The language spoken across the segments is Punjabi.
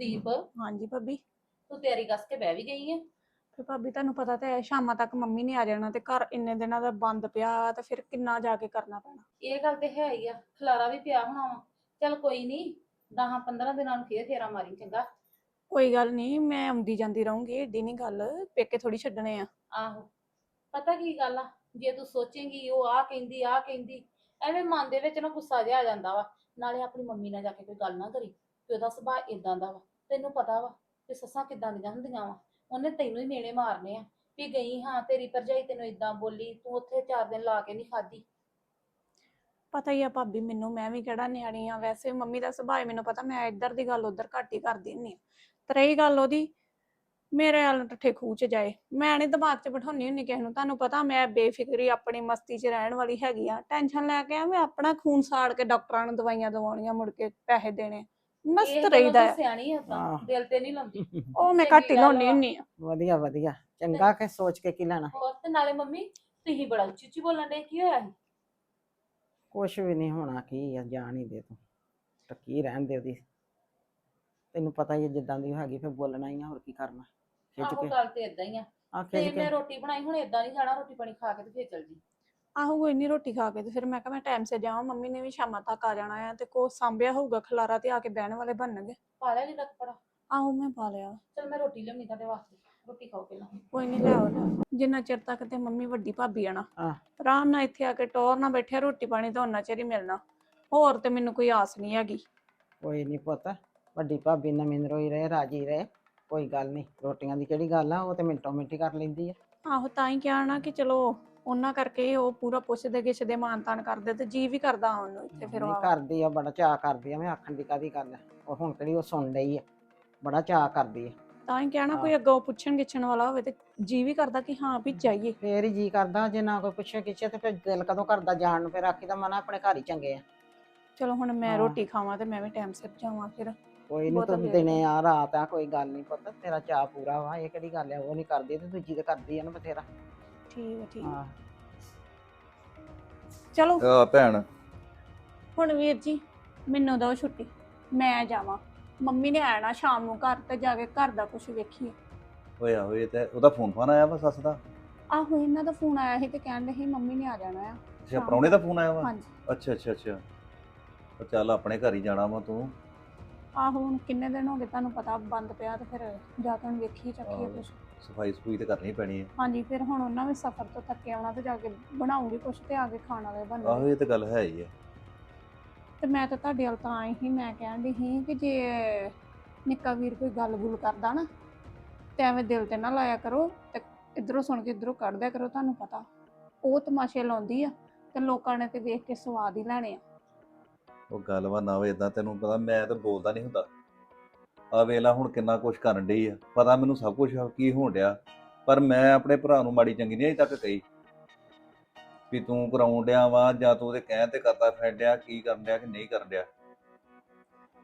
ਨਵਦੀਪ ਹਾਂਜੀ ਭਾਬੀ। ਤੂੰ ਤਿਆਰੀ ਕੱਸ ਕੇ ਬਹਿ ਵੀ ਗਈ ਹੈ ਫਿਰ ਭਾਬੀ ਤੁਹਾਨੂੰ ਪਤਾ ਤਾਂ ਹੈ ਸ਼ਾਮਾਂ ਤੱਕ ਮੰਮੀ ਨੇ ਆ ਜਾਣਾ ਤੇ ਘਰ ਇੰਨੇ ਦਿਨਾਂ ਦਾ ਬੰਦ ਪਿਆ ਤੇ ਫਿਰ ਕਿੰਨਾ ਜਾ ਕੇ ਕਰਨਾ ਪੈਣਾ। ਇਹ ਗੱਲ ਤੇ ਹੈ ਹੀ ਆ ਖਲਾਰਾ ਵੀ ਪਿਆ ਹੋਣਾ ਵਾ। ਚੱਲ ਕੋਈ ਨਹੀਂ 10 15 ਦਿਨਾਂ ਨੂੰ ਫੇਰ ਫੇਰਾ ਮਾਰੀ ਚੰਗਾ। ਕੋਈ ਗੱਲ ਨਹੀਂ ਮੈਂ ਆਉਂਦੀ ਜਾਂਦੀ ਰਹੂੰਗੀ ਏਡੀ ਨਹੀਂ ਗੱਲ ਪੇਕੇ ਥੋੜੀ ਛੱਡਣੇ ਆ। ਆਹੋ ਪਤਾ ਕੀ ਗੱਲ ਆ ਜੇ ਤੂੰ ਸੋਚੇਂਗੀ ਉਹ ਆ ਕਹਿੰਦੀ ਆ ਕਹਿੰਦੀ ਐਵੇਂ ਮਨ ਦੇ ਵਿੱਚ ਨਾ ਗੁੱਸਾ ਜਿਹਾ ਆ ਜਾਂਦਾ ਵਾ। ਨਾਲੇ ਆਪਣੀ ਮੰਮੀ ਨਾਲ ਜਾ ਕੇ ਕੋਈ ਗੱਲ ਨਾ ਕਰੀ ਕਿ ਉਹਦਾ ਸੁਭਾਅ ਇਦਾਂ ਦਾ ਵਾ। ਤੈਨੂੰ ਪਤਾ ਵਾ ਕਿ ਸੱਸਾਂ ਕਿੱਦਾਂ ਦੀਆਂ ਹੁੰਦੀਆਂ ਵਾ। ਉਹਨੇ ਤੈਨੂੰ ਹੀ ਮੇਣੇ ਮਾਰਨੇ ਆ ਵੀ ਗਈ ਹਾਂ, ਤੇਰੀ ਭਰਜਾਈ ਤੈਨੂੰ ਇਦਾਂ ਬੋਲੀ, ਤੂੰ ਉੱਥੇ ਚਾਰ ਦਿਨ ਲਾ ਕੇ ਨਹੀਂ ਖਾਦੀ ਪਤਾ ਹੀ ਆ ਭਾਬੀ, ਮੈਨੂੰ ਮੈਂ ਵੀ ਕਿਹੜਾ ਨਿਆਣੀ ਆ। ਵੈਸੇ ਮੰਮੀ ਦਾ ਸੁਭਾਅ ਮੈਨੂੰ ਪਤਾ, ਮੈਂ ਇੱਧਰ ਦੀ ਗੱਲ ਉੱਧਰ ਘੱਟ ਹੀ ਕਰਦੀ ਹੁੰਦੀ ਆ। ਤੇ ਰਹੀ ਗੱਲ ਉਹਦੀ, ਮੇਰੇ ਵੱਲ ਠੱਠੇ ਖੂਹ ਚ ਜਾਏ। ਮੈਂ ਨਹੀਂ ਦਿਮਾਗ 'ਚ ਬਿਠਾਉਣੀ ਹੁੰਦੀ ਕਿਸੇ ਨੂੰ, ਤੁਹਾਨੂੰ ਪਤਾ ਮੈਂ ਬੇਫਿਕਰੀ ਆਪਣੀ ਮਸਤੀ 'ਚ ਰਹਿਣ ਵਾਲੀ ਹੈਗੀ ਆ। ਟੈਨਸ਼ਨ ਲੈ ਕੇ ਆ, ਮੈਂ ਆਪਣਾ ਖੂਨ ਸਾੜ ਕੇ ਡਾਕਟਰਾਂ ਨੂੰ ਦਵਾਈਆਂ ਦਵਾਉਣੀਆਂ ਮੁੜ ਕੇ ਪੈਸੇ ਦੇਣੇ। ਮਸਤ ਰਹੀਦਾ ਆ ਸਿਆਣੀ ਆ ਤਾਂ। ਦਿਲ ਤੇ ਨਹੀਂ ਲਾਉਂਦੀ। ਉਹ ਮੈਂ ਘੱਟ ਹੀ ਲਾਉਣੀ। ਹੁੰਦੀ ਆ। ਵਧੀਆ ਵਧੀਆ। ਚੰਗਾ ਕਿ ਸੋਚ ਕੇ ਕੀ ਲੈਣਾ। ਹੋਰ ਤੇ ਨਾਲੇ ਮੰਮੀ ਤੁਸੀਂ ਬੜਾ ਉੱਚੀ ਉੱਚੀ ਬੋਲਣ ਦੇ ਕੀ ਹੋਇਆ ਸੀ? ਕੁਛ ਵੀ ਨਹੀਂ ਹੋਣਾ ਕੀ ਆ ਜਾਣ ਹੀ ਦੇ ਤੂੰ। ਟੱਕੀ ਰਹਿਣ ਦੇ ਉਹਦੀ। ਤੈਨੂੰ ਪਤਾ ਹੀ ਹੈ ਜਿੱਦਾਂ ਦੀ ਹੈਗੀ ਫਿਰ ਬੋਲਣਾ ਹੀ ਆ ਹੋਰ ਕੀ ਕਰਨਾ। ਖਿੱਚ ਆਹੋ ਕੇ। ਗੱਲ ਤੇ ਇਦਾਂ ਹੀ ਆ। ਆ ਤੇ ਖਿੱਚ ਮੈਂ ਰੋਟੀ ਬਣਾਈ ਹੁਣ ਇਦਾਂ ਨਹੀਂ ਜਾਣਾ ਰੋਟੀ ਪਾਣੀ ਖਾ ਕੇ ਤੇ ਫੇਰ ਚੱਲ ਜੀ। ਆਹੋ ਕੋਈ ਨਹੀਂ ਰੋਟੀ ਖਾ ਕੇ ਤੇ ਫਿਰ ਮੈਂ ਕਿਹਾ ਮੈਂ ਟਾਈਮ ਸਿਰ ਜਾਵਾਂ ਮੰਮੀ ਨੇ ਵੀ ਸ਼ਾਮਾਂ ਤੱਕ ਆ ਜਾਣਾ ਆ ਤੇ ਕੋ ਸਾਂਭਿਆ ਹੋਊਗਾ ਖਲਾਰਾ ਤੇ ਆ ਕੇ ਬਹਿਣ ਵਾਲੇ ਬਣਨਗੇ। ਪਾ ਲਿਆ ਲੀੜਾ ਕੱਪੜਾ ਆਹੋ ਮੈਂ ਪਾ ਲਿਆ। ਚਲ ਮੈਂ ਰੋਟੀ ਲਿਆਉਣੀ ਤੁਹਾਡੇ ਵਾਸਤੇ ਰੋਟੀ ਖਾਓ ਪਹਿਲਾਂ। ਕੋਈ ਨਹੀਂ ਲਿਆਓ ਲਿਆਓ। ਜਿੰਨਾ ਚਿਰ ਤੱਕ ਤੇ ਮੰਮੀ ਵੱਡੀ ਭਾਬੀ ਆਣਾ ਆਹ। ਆਰਾਮ ਨਾਲ ਇੱਥੇ ਆ ਕੇ ਟੋਰ ਨਾਲ ਬੈਠਿਆ ਰੋਟੀ ਪਾਣੀ ਤਾਂ ਉਹਨਾਂ ਚਿਰ ਹੀ ਮਿਲਣਾ। ਹੋਰ ਤੇ ਮੈਨੂੰ ਕੋਈ ਆਸ ਨਹੀਂ ਹੈਗੀ। ਕੋਈ ਨਹੀਂ ਪੁੱਤ ਵੱਡੀ ਭਾਬੀ ਨਵੀਂ ਰੋਈ ਰਹੇ ਰਾਜੀ ਰਹੇ ਕੋਈ ਗੱਲ ਨਹੀਂ ਰੋਟੀਆਂ ਦੀ ਕਿਹੜੀ ਗੱਲ ਆ ਉਹ ਤੇ ਮਿੰਟੋ ਮਿੰਟੀ ਕਰ ਲੈਂਦੀ ਆ। ਆਹੋ ਤਾਂ ਹੀ ਕਿਹਾ ਨਾ ਕਿ ਚਲੋ ਉਹਨਾਂ ਕਰਕੇ ਉਹ ਪੂਰਾ ਪੁੱਛਦੇ ਗਿੱਛਦੇ ਮਾਨ ਤਾਨ ਕਰਦੇ ਤੇ ਜੀ ਵੀ ਕਰਦਾ ਆਉਣ ਨੂੰ ਇੱਥੇ ਫਿਰ ਨਹੀਂ ਉਹ। ਕਰਦੀ ਆ ਬੜਾ ਚਾਅ ਕਰਦੀ ਆ ਮੈਂ ਆਖਣ ਦੀ ਕਾਦੀ ਗੱਲ ਆ। ਉਹ ਹੁਣ ਕਿਹੜੀ ਉਹ ਸੁਣ ਰਹੀ ਆ ਬੜਾ ਚਾਅ ਕਰਦੀ ਆ। ਤਾਂ ਹੀ ਕਿਹਾ ਨਾ ਹਾਂ। ਕੋਈ ਅੱਗੋਂ ਪੁੱਛਣ ਗਿੱਛਣ ਵਾਲਾ ਹੋਵੇ ਤੇ ਜੀ ਵੀ ਕਰਦਾ ਕਿ ਹਾਂ ਵੀ ਜਾਈਏ। ਫੇਰ ਹੀ ਜੀ ਕਰਦਾ ਜੇ ਨਾ ਕੋਈ ਪੁੱਛੇ ਕਿਛੇ ਤੇ ਫਿਰ ਦਿਲ ਕਦੋਂ ਕਰਦਾ ਜਾਣ ਨੂੰ ਫਿਰ ਆਖੀਦਾ ਮਨਾ ਆਪਣੇ ਘਰ ਹੀ ਚੰਗੇ ਆ। ਚਲੋ ਹੁਣ ਮੈਂ ਹਾਂ। ਰੋਟੀ ਖਾਵਾਂ ਤੇ ਮੈਂ ਵੀ ਟਾਈਮ ਸਿਰ ਜਾਵਾਂ ਫਿਰ। ਕੋਈ ਨਹੀਂ ਬਹੁਤਾ ਤੂੰ ਦਿਨੇ ਆ ਰਾਤ ਆ ਕੋਈ ਗੱਲ ਨਹੀਂ ਪੁੱਤ ਤੇਰਾ ਚਾਅ ਪੂਰਾ ਵਾ ਇਹ ਕਿਹੜੀ ਗੱਲ ਆ ਉਹ ਨਹੀਂ ਕਰਦੀ ਤੇ ਦੂਜੀ ਤੇ ਕਰਦੀ ਆ ਨਾ ਬਥੇਰਾ। ਠੀਕ ਹੈ ਠੀਕ ਹੈ। ਹਾਂ। ਚਲੋ। ਆ ਭੈਣ। ਹੁਣ ਵੀਰ ਜੀ ਮੈਨੂੰ ਦਿਓ ਛੁੱਟੀ। ਮੈਂ ਜਾਵਾਂ। ਮੰਮੀ ਨੇ ਆਣਾ ਸ਼ਾਮ ਨੂੰ ਘਰ ਤੇ ਜਾ ਕੇ ਘਰ ਦਾ ਕੁਝ ਵੇਖੀਏ। ਹੋਇਆ ਹੋਏ ਤੇ ਉਹਦਾ ਫੋਨ ਫਾਨ ਆਇਆ ਵਾ ਸੱਸ ਦਾ? ਆਹੋ ਇਹਨਾਂ ਦਾ ਫੋਨ ਆਇਆ ਸੀ ਤੇ ਕਹਿਣ ਰਹੇ ਮੰਮੀ ਨੇ ਆ ਜਾਣਾ ਆ। ਅੱਛਾ ਹਾਂ। ਪ੍ਰਾਹੁਣੇ ਦਾ ਫੋਨ ਆਇਆ ਵਾ? ਹਾਂਜੀ। ਅੱਛਾ ਅੱਛਾ ਅੱਛਾ। ਉਹ ਚੱਲ ਆਪਣੇ ਘਰ ਹੀ ਜਾਣਾ ਵਾ ਤੂੰ। ਆਹੋ ਹੁਣ ਕਿੰਨੇ ਦਿਨ ਹੋ ਗਏ ਤੁਹਾਨੂੰ ਪਤਾ ਬੰਦ ਪਿਆ ਤੇ ਫਿਰ ਜਾ ਕੇ ਹੁਣ ਵੇਖੀ ਚੱਕੀਏ ਆਹੋ। ਕੁਝ ਸਫ਼ਾਈ ਸਫੂਈ ਤੇ ਕਰਨੀ ਪੈਣੀ ਹੈ। ਹਾਂਜੀ ਫਿਰ ਹੁਣ ਉਹਨਾਂ ਵੀ ਸਫ਼ਰ ਤੋਂ ਥੱਕੇ ਆਉਣਾ ਤੇ ਜਾ ਕੇ ਬਣਾਉਂਗੀ ਕੁਝ ਤੇ ਆ ਕੇ ਖਾਣ ਵਾਲੇ ਆਹੋ ਬਣਨਗੇ ਇਹ ਤੇ ਗੱਲ ਹੈ ਹੀ ਹੈ। ਤੇ ਮੈਂ ਤਾਂ ਤੁਹਾਡੇ ਵੱਲ ਤਾਂ ਆਈ ਸੀ ਮੈਂ ਕਹਿਣ ਦੀ ਸੀ ਕਿ ਜੇ ਨਿੱਕਾ ਵੀਰ ਕੋਈ ਗੱਲ-ਗੁਲ ਕਰਦਾ ਨਾ ਤੇ ਐਵੇਂ ਦਿਲ ਤੇ ਨਾ ਲਾਇਆ ਕਰੋ ਤੇ ਇਧਰੋਂ ਸੁਣ ਕੇ ਇਧਰੋਂ ਕੱਢ ਦਿਆ ਕਰੋ ਤੁਹਾਨੂੰ ਪਤਾ। ਉਹ ਤਮਾਸ਼ੇ ਲਾਉਂਦੀ ਆ ਤੇ ਲੋਕਾਂ ਨੇ ਤੇ ਵੇਖ ਕੇ ਸਵਾਦ ਹੀ ਲੈਣੇ ਆ। ਉਹ ਗੱਲ ਵਾ ਨਾ ਵੇ ਇਦਾਂ ਤੈਨੂੰ ਪਤਾ ਮੈਂ ਤਾਂ ਬੋਲਦਾ ਨਹੀਂ ਹੁੰਦਾ। ਆ ਵੇਲਾ ਹੁਣ ਕਿੰਨਾ ਕੁਛ ਕਰਨ ਡਈ ਆ। ਪਤਾ ਮੈਨੂੰ ਸਭ ਕੁਝ ਕੀ ਹੋਣ ਡਿਆ। ਪਰ ਮੈਂ ਆਪਣੇ ਭਰਾ ਨੂੰ ਮਾੜੀ ਚੰਗੀ ਨਹੀਂ ਅਜੇ ਤੱਕ ਕਹੀ ਵੀ ਤੂੰ ਕਰਾਉਣ ਡਿਆ ਵਾ ਜਾਂ ਤੂੰ ਉਹਦੇ ਕਹਿਣ ਤੇ ਕਰਦਾ ਫਿਰਨ ਡਿਆ ਕੀ ਕਰਨ ਡਿਆ ਕਿ ਨਹੀਂ ਕਰਨ ਡਿਆ।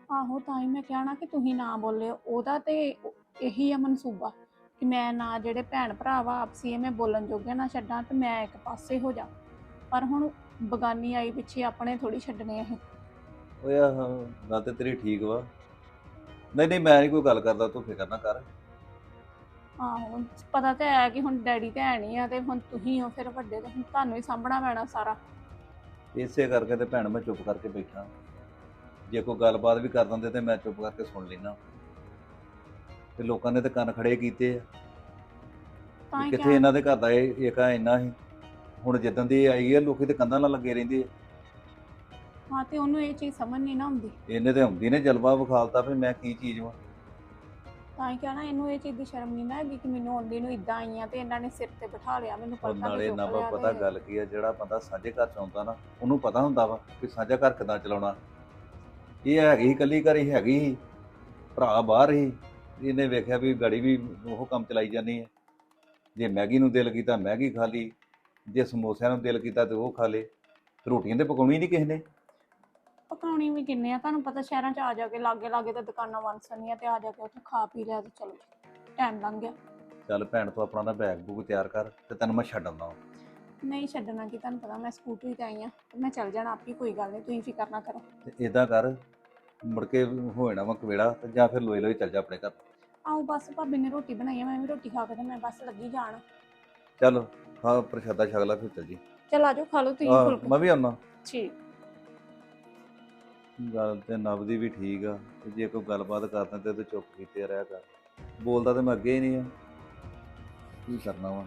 ਆਹੋ ਤਾਂ ਹੀ ਮੈਂ ਕਹਿਣਾ ਕਿ ਤੁਸੀਂ ਨਾ ਬੋਲਿਓ। ਉਹਦਾ ਤੇ ਇਹੀ ਆ ਮਨਸੂਬਾ ਕਿ ਮੈਂ ਨਾ ਜਿਹੜੇ ਭੈਣ ਭਰਾ ਵਾ ਆਪਸੀ ਐਵੇਂ ਬੋਲਣ ਜੋਗੇ ਨਾ ਛੱਡਾਂ ਤੇ ਮੈਂ ਇੱਕ ਪਾਸੇ ਹੋ ਜਾ। ਪਰ ਹੁਣ ਬਗਾਨੀ ਆਈ ਪਿੱਛੇ ਆਪਣੇ ਥੋੜੀ ਛੱਡਣੇ ਇਹ ਓਏ ਆਹ ਗੱਲ ਤੇ ਤੇਰੀ ਠੀਕ ਵਾ। ਨਹੀਂ ਨਹੀਂ ਮੈਂ ਨਹੀਂ ਕੋਈ ਗੱਲ ਕਰਦਾ ਤੂੰ ਫਿਕਰ ਨਾ ਕਰ। ਆਹੋ ਪਤਾ ਤਾਂ ਹੈ ਕਿ ਹੁਣ ਡੈਡੀ ਤੇ ਹੈ ਨਹੀਂ ਆ ਤੇ ਹੁਣ ਤੁਸੀਂ ਹੋ ਫਿਰ ਵੱਡੇ ਤੇ ਹੁਣ ਤੁਹਾਨੂੰ ਹੀ ਸਾਂਭਣਾ ਪੈਣਾ ਸਾਰਾ। ਇਸੇ ਕਰਕੇ ਤੇ ਭੈਣ ਮੈਂ ਚੁੱਪ ਕਰਕੇ ਬੈਠਾ। ਜੇ ਕੋਈ ਗੱਲਬਾਤ ਵੀ ਕਰ ਦਿੰਦੇ ਤੇ ਮੈਂ ਚੁੱਪ ਕਰਕੇ ਸੁਣ ਲੈਣਾ ਤੇ ਲੋਕਾਂ ਨੇ ਤੇ ਕੰਨ ਖੜੇ ਕੀਤੇ ਆ। ਤਾਂ ਹੀ ਕਿੱਥੇ ਇਹਨਾਂ ਦੇ ਘਰ ਦਾ ਇਹ ਏਕਾ ਇੰਨਾ ਸੀ ਹੁਣ ਜਿੱਦਾਂ ਦੀ ਆਈ ਆ ਲੋਕੀ ਤੇ ਕੰਧਾਂ ਨਾਲ ਲੱਗੇ ਰਹਿੰਦੇ ਆ। ਹਾਂ ਤੇ ਉਹਨੂੰ ਇਹ ਚੀਜ਼ ਸਮਝ ਨਹੀਂ ਨਾ ਆਉਂਦੀ। ਇਹਨੇ ਤੇ ਹੁੰਦੀ ਨੇ ਜਲਵਾ ਵਿਖਾਲਤਾ ਫਿਰ ਮੈਂ ਕੀ ਚੀਜ਼ ਵਾਂ? ਤਾਂ ਹੀ ਕਹਿਣਾ ਇਹਨੂੰ ਇਹ ਚੀਜ਼ ਦੀ ਸ਼ਰਮ ਨਹੀਂ ਨਾ ਹੈਗੀ ਕਿ ਮੈਨੂੰ ਆਉਂਦੀ ਨੂੰ ਇਦਾਂ ਆਈਆਂ ਤੇ ਇਹਨਾਂ ਨੇ ਸਿਰ ਤੇ ਬਿਠਾ ਲਿਆ ਮੈਨੂੰ ਉਹ ਪਤਾ ਨਾਲੇ ਨਾ ਪਤਾ ਗੱਲ ਕੀ ਆ ਜਿਹੜਾ ਬੰਦਾ ਸਾਂਝੇ ਘਰ ਚ ਆਉਂਦਾ ਨਾ ਉਹਨੂੰ ਪਤਾ ਹੁੰਦਾ ਵਾ ਕਿ ਸਾਂਝਾ ਘਰ ਕਿਦਾਂ ਚਲਾਉਣਾ। ਇਹ ਹੈਗੀ ਇਕੱਲੀ ਘਰ ਹੀ ਹੈਗੀ ਸੀ, ਭਰਾ ਬਾਹਰ ਹੀ। ਇਹਨੇ ਵੇਖਿਆ ਵੀ ਗਾੜੀ ਵੀ ਉਹ ਕੰਮ ਚਲਾਈ ਜਾਂਦੀ ਹੈ ਜੇ ਮੈਗੀ ਨੂੰ ਦਿਲ ਕੀਤਾ ਮੈਗੀ ਖਾ ਲਈ। ਜੇ ਸਮੋਸਿਆਂ ਨੂੰ ਦਿਲ ਕੀਤਾ ਤੇ ਉਹ ਖਾ ਲੇ ਰੋਟੀਆਂ ਤੇ ਪਕਾਉਣੀ ਨਹੀਂ ਕਿਸੇ ਨੇ। ਪਕਾਉਣੀ ਵੀ ਕਿੰਨੇ ਆ ਤੁਹਾਨੂੰ ਪਤਾ ਸ਼ਹਿਰਾਂ 'ਚ ਆ ਜਾ ਕੇ ਲਾਗੇ ਲਾਗੇ ਤਾਂ ਦੁਕਾਨਾਂ ਵੰਸਣੀਆਂ ਤੇ ਆ ਜਾ ਕੇ ਉੱਥੇ ਖਾ ਪੀ ਲਿਆ ਤੇ ਚਲੋ ਟਾਈਮ ਲੰਘ ਗਿਆ। ਚੱਲ ਭੈਣ ਤੋਂ ਆਪਣਾ ਨਾ ਬੈਗ ਬੂਗ ਤਿਆਰ ਕਰ ਤੇ ਤੈਨੂੰ ਮੈਂ ਛੱਡ ਆਉਂਦਾ ਵਾਂ। ਨਹੀਂ ਛੱਡਣਾ ਕਿ ਤੁਹਾਨੂੰ ਪਤਾ ਮੈਂ ਸਕੂਟਰੀ ਤੇ ਆਈ ਆ ਮੈਂ ਚੱਲ ਜਾਣਾ ਆਪੀ ਕੋਈ ਗੱਲ ਨਹੀਂ ਤੁਸੀਂ ਫਿਕਰ ਨਾ ਕਰੋ। ਤੇ ਇਦਾਂ ਕਰ ਮੁੜ ਕੇ ਹੋ ਜਾਣਾ ਵਾ ਕਵੇੜਾ ਤੇ ਜਾਂ ਫਿਰ ਲੋਈ ਲੋਈ ਚੱਲ ਜਾ ਆਪਣੇ ਘਰ। ਆਓ ਬਸ ਭਾਬੀ ਨੇ ਰੋਟੀ ਬਣਾਈ ਆ ਮੈਂ ਵੀ ਰੋਟੀ ਖਾ ਕੇ ਤੇ ਮੈਂ ਬਸ ਲੱਗੀ ਜਾਣ। ਚੱਲ ਹਾਂ ਪ੍ਰਸ਼ਾਦਾ ਛਕ ਲੈ ਫਿਰ ਚੱਲ ਜੀ। ਚਲ ਆਜੋ ਖਾ ਲਓ ਤੁਸੀਂ ਆਹ, ਫੁਲਕਾ। ਮੈਂ ਵੀ ਆਉਣਾ ਠੀਕ। ਗੱਲ ਤੇ ਨਵਦੀ ਵੀ ਠੀਕ ਆ ਤੇ ਜੇ ਕੋਈ ਗੱਲਬਾਤ ਕਰਦਾ ਤੇ ਤੂੰ ਚੁੱਪ ਕੀਤੇ ਰਹਿ ਕਰ। ਬੋਲਦਾ ਤੇ ਮੈਂ ਅੱਗੇ ਹੀ ਨਹੀਂ ਆ। ਕੀ ਕਰਨਾ ਵਾ?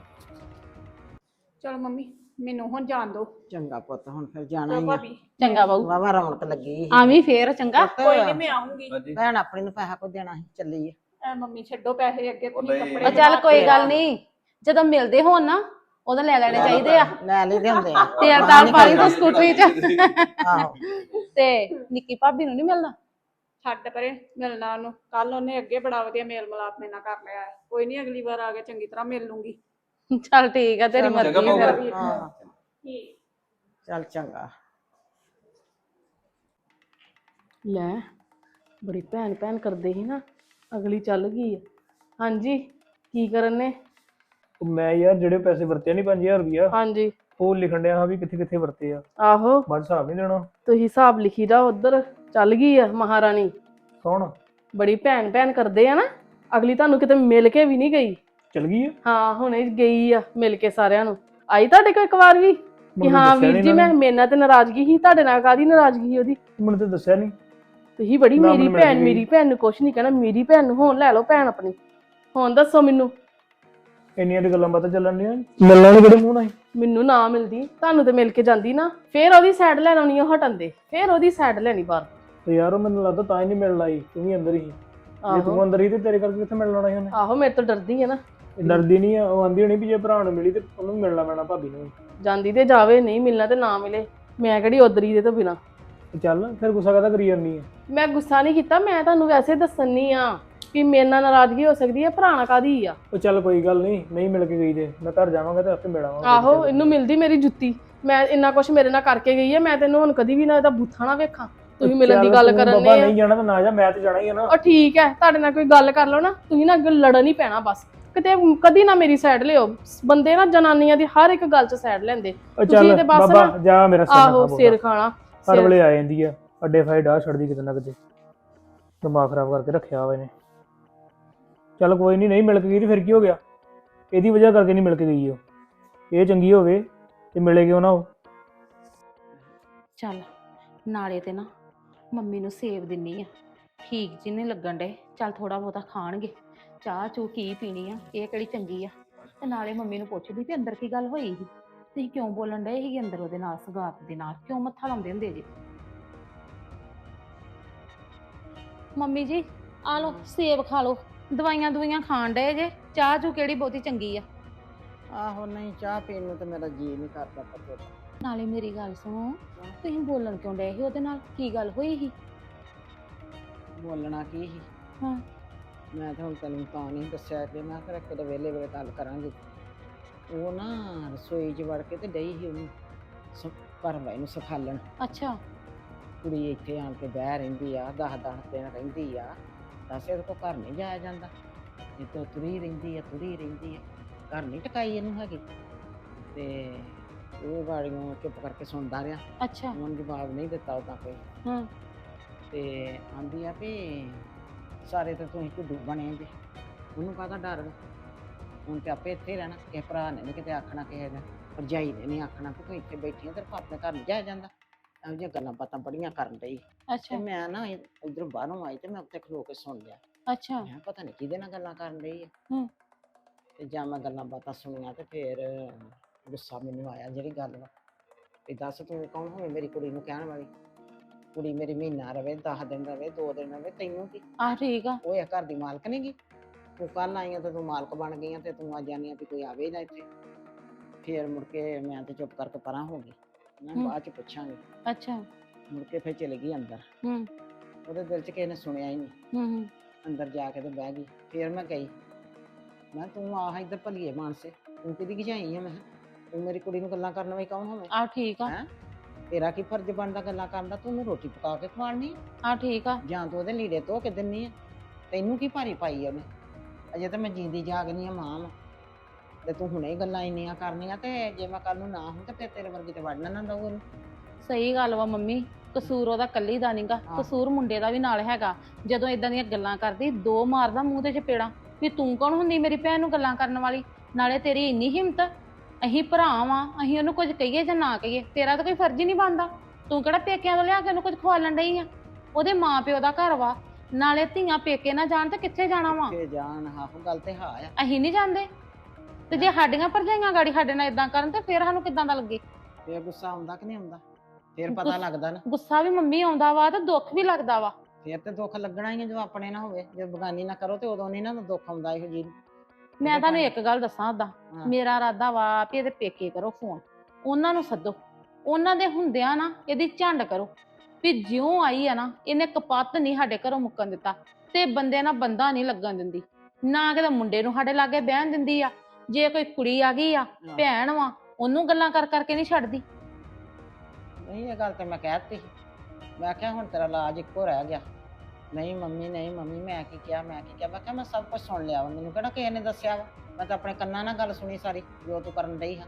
ਚਲੋ ਮੰਮੀ ਮੈਨੂੰ ਹੁਣ ਜਾਣ ਦਿਓ। ਚੰਗਾ ਪੁੱਤ ਹੁਣ ਫਿਰ ਜਾਣਾ ਚਲੋ ਹੀ ਆ। ਭਾਬੀ। ਚੰਗਾ ਬਾਊ। ਵਾਵਾ ਰੌਣਕ ਲੱਗੀ ਸੀ। ਆਵੀਂ ਫੇਰ ਚੰਗਾ। ਪੁੱਤ, ਕੋਈ ਨਹੀਂ ਮੈਂ ਆਉਂਗੀ ਹਾਂਜੀ। ਭੈਣ ਆਪਣੀ ਨੂੰ ਪੈਸਾ ਕੋ ਦੇਣਾ ਸੀ ਚੱਲੀ ਆ। ਐ ਮੰਮੀ ਛੱਡੋ ਪੈਸੇ ਅੱਗੇ ਉਹ ਤੁਸੀਂ ਨਹੀਂ। ਕੱਪੜੇ ਉਹ ਚੱਲ ਕੋਈ ਗੱਲ ਨਹੀਂ ਜਦੋਂ ਮਿਲਦੇ ਹੋਣ ਨਾ ਉਦੋਂ ਲੈ ਲੈਣੇ ਚਾਹੀਦੇ ਆ। ਲੈ ਲਈ ਦੇ ਹੁੰਦੇ ਆ। ਤੇਲ ਨਾ ਤਾਲ ਨੀ ਪਾ ਲਈ ਕਰੀਦਾ। ਤੂੰ ਸਕੂਟਰੀ 'ਚ। ਆਹੋ ਤੇ ਨਿੱਕੀ ਭਾਬੀ ਨੂੰ ਨਹੀਂ ਮਿਲਣਾ? ਛੱਡ ਪਰੇ ਮਿਲਣਾ ਉਹਨੂੰ। ਕੱਲ ਉਹਨੇ ਅੱਗੇ ਬੜਾ ਵਧੀਆ ਮੇਲ ਮਲਾਪ ਮੇਰੇ ਨਾਲ ਕਰ ਲਿਆ। ਹੈ ਕੋਈ ਨਹੀਂ ਅਗਲੀ ਵਾਰ ਆ ਕੇ ਚੰਗੀ ਤਰ੍ਹਾਂ ਮਿਲ ਲੂੰਗੀ। ਚੱਲ ਠੀਕ ਆ ਤੇਰੀ ਮਰਜ਼ੀ ਆ ਫਿਰ। ਹਾਂ। ਠੀਕ। ਚੱਲ ਚੰਗਾ। ਲੈ ਬੜੀ ਭੈਣ ਭੈਣ ਕਰਦੇ ਸੀ ਨਾ। ਅਗਲੀ ਚੱਲ ਗਈ ਆ। ਹਾਂਜੀ ਕੀ ਕਰਨ ਨੇ? ਉਹ ਮੈਂ ਯਾਰ ਜਿਹੜੇ ਪੈਸੇ ਵਰਤੇ ਨਹੀਂ 5000 ਰੁਪਇਆ ਹਾਂਜੀ। ਉਹ ਲਿਖਣ ਡਿਆ ਹਾਂ ਵੀ ਕਿੱਥੇ ਕਿੱਥੇ ਵਰਤੇ ਆ। ਆਹੋ। ਬਾਅਦ ਹਿਸਾਬ ਨਹੀਂ ਦੇਣਾ। ਤੁਸੀਂ ਹਿਸਾਬ ਲਿਖੀ ਦਾ ਉਧਰ ਚੱਲ ਗਈ ਆ ਮਹਾਰਾਣੀ। ਕੌਣ? ਬੜੀ ਭੈਣ ਭੈਣ ਕਰਦੇ ਆ ਨਾ ਅਗਲੀ ਤੁਹਾਨੂੰ ਕਿਤੇ ਮਿਲ ਕੇ ਵੀ ਨਹੀਂ ਗਈ। ਚਲ ਗਈ ਆ? ਹਾਂ ਹੁਣੇ ਗਈ ਆ ਮਿਲ ਕੇ ਸਾਰਿਆਂ ਨੂੰ। ਆਈ ਤੁਹਾਡੇ ਕੋਲ ਇੱਕ ਵਾਰ ਵੀ? ਕਿ ਮੈਨੂੰ ਹਾਂ ਦੱਸਿਆ ਵੀਰ ਨੀ ਜੀ ਇਹਨਾਂ ਮੈਂ ਮੇਰੇ ਨਾਲ ਤੇ ਨਾਰਾਜ਼ਗੀ ਸੀ ਤੁਹਾਡੇ ਨਾਲ ਕਾਦੀ ਨਾਰਾਜ਼ਗੀ ਸੀ ਉਹਦੀ। ਮੈਨੂੰ ਤਾਂ ਦੱਸਿਆ ਨਹੀਂ ਤੁਸੀਂ ਬੜੀ ਨਾ ਮੇਰੀ ਮੈਨੂੰ ਮਿਲ ਭੈਣ ਗਈ। ਮੇਰੀ ਭੈਣ ਨੂੰ ਕੁਛ ਨਹੀਂ ਕਹਿਣਾ ਮੇਰੀ ਭੈਣ ਨੂੰ ਹੁਣ ਲੈ ਲਓ ਭੈਣ ਆਪਣੀ। ਹੁਣ ਦੱਸੋ ਮੈਨੂੰ। ਇੰਨੀਆਂ ਤੇ ਗੱਲਾਂ ਬਾਤਾਂ ਚੱਲਣ ਡੀਆਂ ਮਿਲਣਾ ਨਹੀਂ ਕਿਹੜੇ ਮੂੰਹ ਨਾਲ? ਮੈਨੂੰ ਨਾ ਮਿਲਦੀ ਤੁਹਾਨੂੰ ਤੇ ਮਿਲ ਕੇ ਜਾਂਦੀ ਨਾ। ਫੇਰ ਉਹਦੀ ਸਾਈਡ ਲੈਣ ਆਉਣੀ ਉਹ ਹਟਣ ਦੇ। ਫੇਰ ਉਹਦੀ ਸਾਈਡ ਲੈਣੀ ਬਾਹਰ। ਤੇ ਯਾਰ ਉਹ ਮੈਨੂੰ ਲੱਗਦਾ ਤਾਂ ਹੀ ਨਹੀਂ ਮਿਲਣ ਆਈ ਤੂੰ ਵੀ ਅੰਦਰ ਹੀ। ਜੇ ਤੂੰ ਆਹੋ ਅੰਦਰ ਹੀ ਤੇ ਤੇਰੇ ਕਰਕੇ ਕਿੱਥੇ ਮਿਲਣ ਆਉਣਾ ਸੀ ਉਹਨੇ? ਆਹੋ ਮੇਰੇ ਤੋਂ ਡਰਦੀ ਹੈ ਨਾ। ਇਹ ਡਰਦੀ ਨਹੀਂ ਆ ਉਹ ਆਂਦੀ ਹੋਣੀ ਵੀ ਜੇ ਭਰਾ ਨੂੰ ਮਿਲੀ ਤੇ ਉਹਨੂੰ ਵੀ ਮਿਲਣਾ ਪੈਣਾ ਭਾਬੀ ਨੂੰ। ਜਾਂਦੀ ਤੇ ਜਾਵੇ ਨਹੀਂ ਮਿਲਣਾ ਤੇ ਨਾ ਮਿਲੇ। ਮੈਂ ਕਿਹੜੀ ਉਦਰੀ ਦੇ ਤੋਂ ਬਿਨਾ। ਚੱਲ ਫਿਰ ਗੁੱਸਾ ਕਾਹਦਾ ਕਰੀ ਜਾਂਦੀ ਹੈ ਮੈਂ ਗੁੱਸਾ ਨਹੀਂ ਕੀਤਾ ਮੈਂ ਤੁਹਾਨੂੰ ਵੈਸੇ ਦੱਸਣੀ ਆ। ਕਿ ਮੇਰੇ ਨਾਲ ਨਾਰਾਜ਼ਗੀ ਹੋ ਸਕਦੀ ਹੈ ਭਰਾਣਾ ਕਾਦੀ ਆ? ਉਹ ਚੱਲ ਕੋਈ ਗੱਲ ਨਹੀਂ ਨਹੀਂ ਮਿਲ ਕੇ ਗਈ ਤੇ ਮੈਂ ਘਰ ਜਾਵਾਂਗਾ ਤੇ ਆਪੇ ਮਿਲਾਵਾਂਗਾ ਆਹੋ ਇਹਨੂੰ ਮਿਲਦੀ ਮੇਰੀ ਜੁੱਤੀ। ਮੈਂ ਇੰਨਾ ਕੁਝ ਮੇਰੇ ਨਾਲ ਕਰਕੇ ਗਈ ਹੈ ਮੈਂ ਤੈਨੂੰ ਹੁਣ ਕਦੀ ਵੀ ਨਾ ਇਹਦਾ ਬੂਥਾ ਨਾ ਵੇਖਾਂ। ਤੁਸੀਂ ਮਿਲਣ ਦੀ ਗੱਲ ਕਰਨ ਬਾਬਾ ਨੇ ਨਹੀਂ ਜਾਣਾ ਤਾਂ ਨਾ ਜਾ ਮੈਂ ਤੇ ਜਾਣਾ ਹੀ ਆ ਨਾ। ਉਹ ਠੀਕ ਹੈ ਤੁਹਾਡੇ ਨਾਲ ਕੋਈ ਗੱਲ ਕਰ ਲਓ ਨਾ ਤੁਸੀਂ ਨਾ ਅੱਗੇ ਲੜਨ ਹੀ ਪੈਣਾ ਬਸ। ਕਿਤੇ ਕਦੀ ਨਾ ਮੇਰੀ ਸਾਈਡ ਲਿਓ ਬੰਦੇ ਨਾ ਜਨਾਨੀਆਂ ਦੀ ਹਰ ਇੱਕ ਗੱਲ 'ਚ ਸਾਈਡ ਲੈਂਦੇ। ਤੁਸੀਂ ਤੇ ਬਸ ਬਾਬਾ ਜਾ ਮੇਰਾ ਸਿਰ ਆਹੋ ਸਿਰ ਖਾਣਾ ਹਰ ਵੇਲੇ ਆ ਜਾਂਦੀ ਆ ਅੱਡੇ ਫਾਈ ਛੱਡਦੀ ਕਿਤੇ ਨਾ ਕਿਤੇ। ਦਿਮਾਗ ਖਰਾਬ ਕਰਕੇ ਰੱਖਿਆ ਹੋਇਆ ਨੇ ਚੱਲ ਕੋਈ ਨਹੀਂ ਨਹੀਂ ਮਿਲ ਕੇ ਗਈ ਤੇ ਫਿਰ ਕੀ ਹੋ ਗਿਆ? ਇਹਦੀ ਵਜ੍ਹਾ ਕਰਕੇ ਨਹੀਂ ਮਿਲ ਕੇ ਗਈ ਉਹ। ਇਹ ਚੰਗੀ ਹੋਵੇ ਤੇ ਮਿਲੇ ਕਿਉਂ ਨਾ ਉਹ? ਚੱਲ, ਨਾਲੇ ਤੇ ਨਾ ਮੰਮੀ ਨੂੰ ਸੇਬ ਦਿੰਨੀ ਆ। ਠੀਕ ਜਿਹਨੇ ਲੱਗਣ ਡੇ ਚੱਲ ਥੋੜਾ ਬਹੁਤਾ ਖਾਣਗੇ। ਚਾਹ ਚੂ ਕੀ ਪੀਣੀ ਆ, ਇਹ ਕਿਹੜੀ ਚੰਗੀ ਆ। ਤੇ ਨਾਲੇ ਮੰਮੀ ਨੂੰ ਪੁੱਛਦੀ ਵੀ ਅੰਦਰ ਕੀ ਗੱਲ ਹੋਈ ਸੀ? ਤੁਸੀਂ ਕਿਉਂ ਬੋਲਣ ਡਏ ਸੀਗੇ ਅੰਦਰ ਉਹਦੇ ਨਾਲ, ਸਗਾਤ ਦੇ ਨਾਲ? ਕਿਉਂ ਮੱਥਾ ਲਾਉਂਦੇ ਹੁੰਦੇ ਜੀ? ਮੰਮੀ ਜੀ, ਆ ਲਓ, ਸੇਬ ਖਾ ਲਓ। ਦਵਾਈਆਂ ਦੁਵਾਈਆਂ ਖਾਣ ਡਏ ਜੇ ਚਾਹ ਚੂ ਕਿਹੜੀ ਬਹੁਤੀ ਚੰਗੀ ਆ? ਆਹੋ ਨਹੀਂ ਚਾਹ ਪੀਣ ਨੂੰ ਤੇ ਮੇਰਾ ਜੀ ਨਹੀਂ ਕਰਦਾ ਪਤਾ ਨਾਲੇ ਮੇਰੀ ਗੱਲ ਸੁਣੋ ਤੁਸੀਂ ਬੋਲਣ ਕਿਉਂ ਡਏ ਸੀ ਉਹਦੇ ਨਾਲ? ਕੀ ਗੱਲ ਹੋਈ ਸੀ? ਬੋਲਣਾ ਕੀ ਸੀ? ਹਾਂ। ਮੈਂ ਤਾਂ ਹੁਣ ਤੈਨੂੰ ਤਾਂ ਨਹੀਂ ਦੱਸਿਆ ਕਿ ਮੈਂ ਫਿਰ ਕਿਤੇ ਵੇਲੇ ਵੇਲੇ ਗੱਲ ਕਰਾਂਗੇ। ਉਹ ਨਾ ਰਸੋਈ 'ਚ ਵੜ ਕੇ ਤੇ ਡਈ ਸੀ ਉਹਨੂੰ ਸ- ਭਰਵਾਈ ਨੂੰ ਸਿਖਾਲਣ। ਅੱਛਾ। ਕੁੜੀ ਇੱਥੇ ਆਣ ਕੇ ਬਹਿ ਰਹਿੰਦੀ ਆ ਦਸ ਦਸ ਦਿਨ ਰਹਿੰਦੀ ਆ। ਦੱਸ ਇਹਦੇ ਕੋ ਘਰ ਨਹੀਂ ਜਾਇਆ ਜਾਂਦਾ। ਇਹ ਤਾਂ ਤੁਰੀ ਰਹਿੰਦੀ ਆ ਤੁਰੀ ਰਹਿੰਦੀ ਆ। ਘਰ ਨਹੀਂ ਟਿਕਾਈ ਇਹਨੂੰ ਹੈਗੀ। ਤੇ ਉਹ ਗਾੜੀਆਂ ਚੁੱਪ ਕਰਕੇ ਸੁਣਦਾ ਰਿਹਾ। ਅੱਛਾ। ਉਹਨੂੰ ਜਵਾਬ ਨਹੀਂ ਦਿੱਤਾ ਉਹਦਾ ਕੋਈ। ਹਾਂ। ਤੇ ਆਂਦੀ ਆ ਵੀ ਸਾਰੇ ਤਾਂ ਤੁਸੀਂ ਝੁੱਡੂ ਬਣੇ ਜੇ। ਉਹਨੂੰ ਕਾਹਦਾ ਡਰ ਵਾ? ਹੁਣ ਤੇ ਆਪੇ ਇੱਥੇ ਹੀ ਰਹਿਣਾ। ਕਿਸੇ ਭਰਾ ਨੇ ਨਹੀਂ ਕਿਤੇ ਆਖਣਾ ਕਿਸੇ ਦਾ ਭਰਜਾਈ ਨੇ ਨਹੀਂ ਆਖਣਾ ਕਿ ਤੂੰ ਇੱਥੇ ਬੈਠੀ ਆ ਤੇਰੇ ਕੋਲ ਆਪਣੇ ਘਰ ਨਹੀਂ ਜਾਇਆ ਜਾਂਦਾ। ਇਹੋ ਜਿਹੀਆਂ ਗੱਲਾਂ ਬਾਤਾਂ ਬੜੀਆਂ ਕਰਨ ਡਈ। ਤੇ ਅੱਛਾ। ਮੈਂ ਨਾ ਇਧਰੋਂ ਬਾਹਰੋਂ ਆਈ ਤੇ ਮੈਂ ਉੱਥੇ ਖਲੋ ਕੇ ਸੁਣ ਲਿਆ। ਅੱਛਾ। ਮੈਂ ਕਿਹਾ ਪਤਾ ਨਹੀਂ ਕਿਹਦੇ ਨਾਲ ਗੱਲਾਂ ਕਰਨ ਡਈ ਆ। ਹੂੰ। ਤੇ ਜਾਂ ਮੈਂ ਗੱਲਾਂ ਬਾਤਾਂ ਸੁਣੀਆਂ ਤੇ ਫਿਰ ਗੁੱਸਾ ਮੈਨੂੰ ਆਇਆ ਜਿਹੜੀ ਗੱਲ ਵਾ। ਵੀ ਦੱਸ ਤੂੰ ਕੌਣ ਹੋਵੇ ਮੇਰੀ ਕੁੜੀ ਨੂੰ ਕਹਿਣ ਵਾਲੀ? ਕੁੜੀ ਮੇਰੀ ਮਹੀਨਾ ਰਵੇ 10 ਦਿਨ ਰਵੇ 2 ਦਿਨ ਰਵੇ ਤੈਨੂੰ ਕੀ? ਆ ਠੀਕ ਆ। ਉਹ ਇਹ ਘਰ ਦੀ ਮਾਲਕ ਨੀ ਗੀ? ਤੂੰ ਕੱਲ ਆਈ ਆ ਤੇ ਤੂੰ ਮਾਲਕ ਬਣ ਗਈ ਆ ਤੇ ਤੂੰ ਆ ਜਾਨੀ ਆ ਵੀ ਕੋਈ ਆਵੇ ਹੀ ਨਾ ਇੱਥੇ। ਫਿਰ ਮੁੜ ਕੇ ਮੈਂ ਤੇ ਚੁੱਪ ਕਰਕੇ ਪਰਾਂ ਹੋ ਗਈ। ਮੈਂ। ਬਾਅਦ ਚ ਪੁੱਛਾਂਗੀ। ਅੱਛਾ। ਮੁੜ ਕੇ ਫਿਰ ਚਲੇ ਗਈ ਅੰਦਰ। ਹੂੰ। ਉਹਦੇ ਦਿਲ ਚ ਕਿਸੇ ਨੇ ਸੁਣਿਆ ਹੀ ਨਹੀਂ। ਹੂੰ ਹੂੰ। ਅੰਦਰ ਜਾ ਕੇ ਤੇ ਬਹਿ ਗਈ। ਫਿਰ ਮੈਂ ਗਈ ਮੈਂ ਕਿਹਾ, ਤੂੰ ਆਹ ਇੱਧਰ ਭਲੀਏ ਮਾਨਸੇ ਤੂੰ ਕਿਹਦੀ ਗਜਾਈ ਆ? ਮੈਂ ਕਿਹਾ? ਤੂੰ ਮੇਰੀ ਕੁੜੀ ਨੂੰ ਗੱਲਾਂ ਕਰਨ ਵਾਲੀ ਕੌਣ ਹੋਵੇਂ? ਆ ਠੀਕ ਆ। ਹੈਂ? ਤੇਰਾ ਕੀ ਫਰਜ਼ ਬਣਦਾ ਗੱਲਾਂ ਕਰਨ ਦਾ? ਤੂੰ ਉਹਨੂੰ ਰੋਟੀ ਪਕਾ ਕੇ ਖਵਾਉਣੀ ਆ। ਆ ਠੀਕ ਆ। ਜਾਂ ਤੂੰ ਉਹਦੇ ਲੀੜੇ ਧੋ ਕੇ ਦਿੰਨੀ ਆ। ਤੈਨੂੰ ਕੀ ਭਾਰੀ ਪਾਈ ਆ ਉਹਨੇ? ਅਜੇ ਤਾਂ ਮੈਂ ਜਿੰਦੀ ਜਾਗਨੀ ਆ ਮਾਂ ਵਾਂ। ਤੇ ਤੂੰ ਹੁਣੇ ਹੀ ਗੱਲਾਂ ਇੰਨੀਆਂ ਕਰਨੀਆਂ ਤੇ ਜੇ ਮੈਂ ਕੱਲ ਨੂੰ ਨਾ ਹੂੰ ਤੇ ਫਿਰ ਤੇਰੇ ਵਰਗੀ ਤੇ ਵੜਨਾ ਨਾ ਦਊ ਉਹਨੂੰ। ਸਹੀ ਗੱਲ ਵਾ ਮੰਮੀ ਕਸੂਰ ਉਹਦਾ ਕੱਲੀ ਦਾ ਨਹੀਂਗਾ। ਕਸੂਰ ਮੁੰਡੇ ਦਾ ਵੀ ਨਾਲ ਹੈਗਾ। ਜਦੋਂ ਇਦਾਂ ਦੀਆਂ ਗੱਲਾਂ ਕਰਦੀ ਦੋ ਮਾਰਦਾ ਮੂੰਹ ਤੇ ਚਪੇੜਾ ਵੀ ਤੂੰ ਕੌਣ ਹੁੰਦੀ ਮੇਰੀ ਭੈਣ ਨੂੰ ਗੱਲਾਂ ਕਰਨ ਵਾਲੀ? ਨਾਲੇ ਤੇਰੀ ਇੰਨੀ ਹਿੰਮਤ ਅਸੀਂ ਭਰਾ ਵਾਂ ਅਸੀਂ ਉਹਨੂੰ ਕੁਝ ਕਹੀਏ ਜਾਂ ਨਾ ਕਹੀਏ ਤੇਰਾ ਤਾਂ ਕੋਈ ਫਰਜ਼ ਹੀ ਨਹੀਂ ਬਣਦਾ। ਤੂੰ ਕਿਹੜਾ ਪੇਕਿਆਂ ਤੋਂ ਲਿਆ ਕੇ ਉਹਨੂੰ ਕੁਝ ਖਵਾਲਣ ਡਈ ਆ? ਉਹਦੇ ਮਾਂ ਪਿਓ ਦਾ ਘਰ ਵਾ ਨਾਲੇ ਧੀਆਂ ਪੇਕੇ ਨਾ ਜਾਣ ਤੇ ਕਿੱਥੇ ਜਾਣਾ ਵਾ? ਕਿ ਜਾਣ ਆਹੋ ਗੱਲ ਤੇ ਹਾਂ ਆ। ਅਸੀਂ ਨਹੀਂ ਜਾਂਦੇ। ਤੇ ਜੇ ਸਾਡੀਆਂ ਭਰਜਾਈਆਂ ਗਾੜੀ ਸਾਡੇ ਨਾਲ ਇਦਾਂ ਕਰਨ ਤੇ ਫਿਰ ਸਾਨੂੰ ਕਿੱਦਾਂ ਦਾ ਲੱਗੇ? ਫੇਰ ਗੁੱਸਾ ਆਉਂਦਾ ਕਿ ਨਹੀਂ ਆਉਂਦਾ? ਫੇਰ ਪਤਾ ਗੁੱਸ- ਲੱਗਦਾ ਨਾ। ਗੁੱਸਾ ਵੀ ਮੰਮੀ ਆਉਂਦਾ ਵਾ ਤੇ ਦੁੱਖ ਵੀ ਲੱਗਦਾ ਵਾ। ਫੇਰ ਤੇ ਦੁੱਖ ਲੱਗਣਾ ਹੀ ਹੈ ਜਦੋਂ ਆਪਣੇ ਨਾ ਹੋਵੇ। ਜੇ ਬਗਾਨੀ ਨਾ ਕਰੋ ਤੇ ਉਦੋਂ ਨਹੀਂ ਨਾ ਦੁੱਖ ਆਉਂਦਾ ਇਹੋ ਜੀ ਮੈਂ ਤੁਹਾਨੂੰ ਇੱਕ ਗੱਲ ਦੱਸਾਂ ਉਦਾਂ ਹਾਂ। ਮੇਰਾ ਇਰਾਦਾ ਵਾ ਵੀ ਇਹਦੇ ਪੇਕੇ ਕਰੋ ਫੋਨ। ਉਹਨਾਂ ਨੂੰ ਸੱਦੋ। ਉਹਨਾਂ ਦੇ ਹੁੰਦਿਆਂ ਨਾ ਇਹਦੀ ਝੰਡ ਕਰੋ। ਵੀ ਜਿਉਂ ਆਈ ਆ ਨਾ ਇਹਨੇ ਕਪੱਤ ਨਹੀਂ ਸਾਡੇ ਘਰੋਂ ਮੁੱਕਣ ਦਿੱਤਾ। ਤੇ ਬੰਦੇ ਨਾਲ ਬੰਦਾ ਨਹੀਂ ਲੱਗਣ ਦਿੰਦੀ। ਨਾ ਕਿਤੇ ਮੁੰਡੇ ਨੂੰ ਸਾਡੇ ਲਾਗੇ ਬਹਿਣ ਦਿੰਦੀ ਆ। ਜੇ ਕੋਈ ਕੁੜੀ ਆ ਗਈ ਆ ਭੈਣ ਵਾ ਉਹਨੂੰ ਗੱਲਾਂ ਕਰ ਕਰਕੇ ਨਹੀਂ ਛੱਡਦੀ। ਨਹੀਂ ਇਹ ਗੱਲ ਤੇ ਮੈਂ ਕਹਿਤੀ ਸੀ। ਮੈਂ ਕਿਹਾ ਹੁਣ ਤੇਰਾ ਇਲਾਜ ਇੱਕੋ ਰਹਿ ਗਿਆ। ਨਹੀਂ ਮੰਮੀ ਨਹੀਂ ਮੰਮੀ ਮੈਂ ਕੀ ਕਿਹਾ ਮੈਂ ਕੀ ਕਿਹਾ? ਮੈਂ ਕਿਹਾ ਮੈਂ ਸਭ ਕੁਝ ਸੁਣ ਲਿਆ ਵਾ। ਮੈਨੂੰ ਕਿਹੜਾ ਕਿਸੇ ਨੇ ਦੱਸਿਆ ਵਾ? ਮੈਂ ਤਾਂ ਆਪਣੇ ਕੰਨਾਂ ਨਾਲ ਗੱਲ ਸੁਣੀ ਸਾਰੀ ਜੋ ਤੂੰ ਕਰਨ ਡਈ ਹਾਂ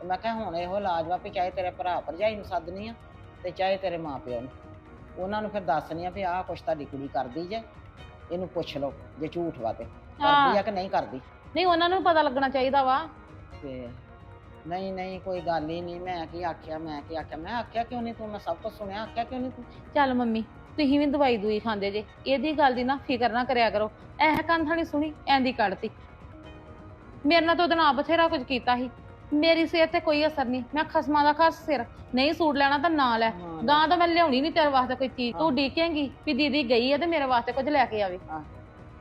ਤੇ ਮੈਂ ਕਿਹਾ ਹੁਣ ਇਹੋ ਇਲਾਜ ਵਾ ਵੀ ਚਾਹੇ ਤੇਰੇ ਭਰਾ ਭਰਜਾਈ ਨੂੰ ਸੱਦਣੀ ਆ ਤੇ ਚਾਹੇ ਤੇਰੇ ਮਾਪਿਓ ਨੂੰ। ਉਹਨਾਂ ਨੂੰ ਫਿਰ ਦੱਸਣੀ ਆ ਵੀ ਆਹ ਕੁਛ ਤੁਹਾਡੀ ਕੁੜੀ ਕਰਦੀ ਜੇ। ਇਹਨੂੰ ਪੁੱਛ ਲਓ ਜੇ ਝੂਠ ਵਾ ਤੇ। ਕਰਦੀ ਆ ਕਿ ਨਹੀਂ ਕਰਦੀ? ਨਹੀਂ ਉਹਨਾਂ ਨੂੰ ਪਤਾ ਲੱਗਣਾ ਚਾਹੀਦਾ ਵਾ। ਤੇ ਨਹੀਂ ਨਹੀਂ ਕੋਈ ਗੱਲ ਹੀ ਨਹੀਂ। ਮੈਂ ਕੀ ਆਖਿਆ ਮੈਂ ਕੀ ਆਖਿਆ? ਮੈਂ ਆਖਿਆ ਕਿਉਂ ਨਹੀਂ ਤੂੰ? ਮੈਂ ਸਭ ਕੁਝ ਸੁਣਿਆ। ਆਖਿਆ ਕਿਉਂ ਨਹੀਂ ਤੂੰ? ਚੱਲ ਮੰਮੀ ਤੁਸੀਂ ਵੀ ਦਵਾਈ ਦੂਈ ਖਾਂਦੇ ਜੇ। ਇਹਦੀ ਗੱਲ ਦੀ ਨਾ ਫਿਕਰ ਨਾ ਕਰਿਆ ਕਰੋ। ਐਹ ਕੰਥ ਨਹੀਂ ਸੁਣੀ ਐਂਦੀ ਕੱਢਤੀ। ਮੇਰੇ ਨਾਲ ਤਾਂ ਉਹਦੇ ਨਾਲ ਬਥੇਰਾ ਕੁਝ ਕੀਤਾ ਸੀ। ਮੇਰੀ ਸਿਹਤ ਤੇ ਕੋਈ ਅਸਰ ਨਹੀਂ। ਮੈਂ ਖਸਮਾਂ ਦਾ ਖਸ ਸਿਰ। ਨਹੀਂ ਸੂਟ ਲੈਣਾ ਤਾਂ ਨਾ ਲੈ। ਹਾਂ, ਗਾਂ ਤਾਂ ਮੈਂ ਲਿਆਉਣੀ ਨਹੀਂ ਤੇਰੇ ਵਾਸਤੇ ਕੋਈ ਚੀਜ਼। ਤੂੰ ਡੀਕੇਂਗੀ ਵੀ ਦੀਦੀ ਗਈ ਹੈ ਤੇ ਮੇਰੇ ਵਾਸਤੇ ਕੁਝ ਲੈ ਕੇ ਆਵੇ।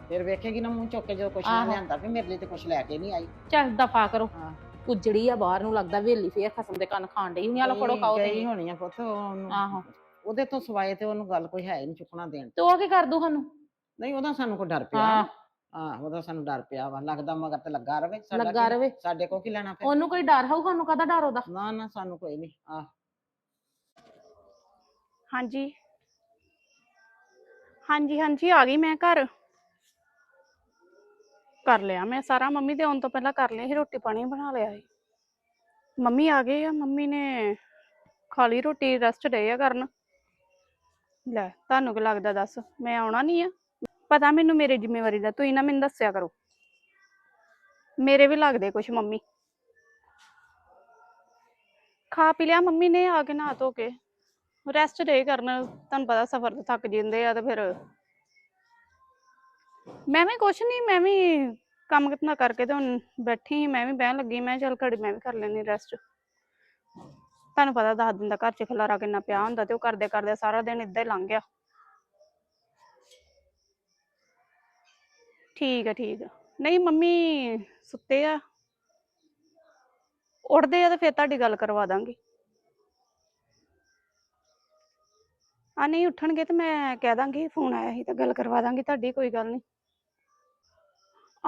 ਫਿਰ ਵੇਖੇਗੀ ਨਾ ਮੂੰਹ ਚੁੱਕ ਕੇ ਜਦੋਂ ਕੁਛ ਨਾ ਆਹੋ। ਲਿਆਂਦਾ ਵੀ ਮੇਰੇ ਲਈ ਤੇ ਕੁਛ ਲੈ ਕੇ ਨਹੀਂ ਆਈ। ਚੱਲ ਦਫਾ ਕਰੋ। ਹਾਂ। ਉਜੜੀ ਆ ਬਾਹਰ ਨੂੰ ਲੱਗਦਾ ਵੇਲੀ ਫੇਰ ਖਸਮ ਦੇ ਕੰਨ ਖਾਣ ਡਈ ਹੁਣੀ ਆ ਲੋ ਫੜੋ ਖਾਓ ਗਈ ਤੁਸੀਂ। ਹੋਣੀ ਆ ਪੁੱਤ ਉਹਨੂੰ ਆਹੋ। ਉਹਦੇ ਤੋਂ ਸਵਾਏ ਤੇ ਉਹਨੂੰ ਗੱਲ ਕੋਈ ਹੈ ਹੀ ਨਹੀਂ ਚੁੱਕਣਾ ਦੇਣ। ਤੇ ਉਹ ਕੀ ਕਰ ਦੂ ਸਾਨੂੰ? ਨਹੀਂ ਉਹਦਾ ਸਾਨੂੰ ਕੋਈ ਡਰ ਪਿਆ। ਹਾਂ। ਹਾਂ ਉਹਦਾ ਸਾਨੂੰ ਡਰ ਪਿਆ ਵਾ ਲੱਗਦਾ ਮਗਰ ਤੇ ਲੱਗਾ ਰਵੇ ਸਾਡਾ ਲੱਗਾ ਕੀ- ਰਵੇ। ਸਾਡੇ ਕੋ ਕੀ ਲੈਣਾ ਫਿਰ? ਉਹਨੂੰ ਕੋਈ ਡਰ ਹੋਊ ਸਾਨੂੰ ਕਾਹਦਾ ਡਰ ਉਹਦਾ? ਨਾ ਨਾ ਸਾਨੂੰ ਕੋਈ ਨਹੀਂ ਆ ਹਾਂਜੀ। ਹਾਂਜੀ ਹਾਂਜੀ ਆ ਗਈ ਮੈਂ ਘਰ। ਕਰ ਲਿਆ। ਮੈਂ ਸਾਰਾ ਮੰਮੀ ਦੇ ਆਉਣ ਤੋਂ ਪਹਿਲਾਂ ਕਰ ਲਿਆ ਸੀ, ਰੋਟੀ ਪਾਣੀ ਬਣਾ ਲਿਆ ਸੀ। ਮੰਮੀ ਆ ਗਏ ਆ, ਮੰਮੀ ਨੇ ਖਾ ਲਈ ਰੋਟੀ ਰੈਸਟ ਰਹੇ ਆ ਕਰਨ। ਲੈ, ਤੁਹਾਨੂੰ ਕੀ ਲੱਗਦਾ ਦੱਸ, ਮੈਂ ਆਉਣਾ ਨਹੀਂ ਆ? ਪਤਾ ਮੈਨੂੰ ਮੇਰੀ ਜ਼ਿੰਮੇਵਾਰੀ ਦਾ, ਤੁਸੀਂ ਨਾ ਮੈਨੂੰ ਦੱਸਿਆ ਕਰੋ। ਮੇਰੇ ਵੀ ਲੱਗਦੇ ਕੁਛ ਮੰਮੀ। ਖਾ ਪੀ ਲਿਆ ਮੰਮੀ ਨੇ, ਆ ਕੇ ਨਹਾ ਧੋ ਕੇ। ਰੈਸਟ ਡੇ ਕਰਨ, ਤੁਹਾਨੂੰ ਪਤਾ ਸਫ਼ਰ ਤੋਂ ਥੱਕ ਜਾਂਦੇ ਆ ਤੇ ਫਿਰ ਮੈਂ ਵੀ ਕੁਛ ਨਹੀਂ ਮੈਂ ਵੀ ਕੰਮ ਕਿਤਨਾ ਕਰਕੇ ਤੇ ਹੁਣ ਬੈਠੀ ਸੀ, ਮੈਂ ਵੀ ਬਹਿਣ ਲੱਗੀ ਮੈਂ ਕਿਹਾ ਚੱਲ ਘੜੀ ਮੈਂ ਵੀ ਕਰ ਲੈਣੀ ਰੈਸਟ ਤੁਹਾਨੂੰ ਪਤਾ ਦਸ ਦਿਨ ਦਾ ਘਰ ਚ ਖਲਾਰਾ ਕਿੰਨਾ ਪਿਆ ਹੁੰਦਾ ਤੇ ਉਹ ਕਰਦੇ ਕਰਦੇ ਸਾਰਾ ਦਿਨ ਏਦਾਂ ਹੀ ਲੰਘ ਗਿਆ। ਠੀਕ ਆ ਠੀਕ ਆ। ਨਹੀਂ ਮੰਮੀ ਸੁੱਤੇ ਆ। ਉੱਠਦੇ ਆ ਤੇ ਫਿਰ ਤੁਹਾਡੀ ਗੱਲ ਕਰਵਾ ਦਾਂਗੀ। ਆ ਨਹੀਂ ਉੱਠਣਗੇ ਤੇ ਮੈਂ ਕਹਿ ਦਾਂਗੀ ਫੋਨ ਆਇਆ ਸੀ ਤਾਂ ਗੱਲ ਕਰਵਾ ਦਾਂਗੀ ਤੁਹਾਡੀ ਕੋਈ ਗੱਲ ਨਹੀਂ।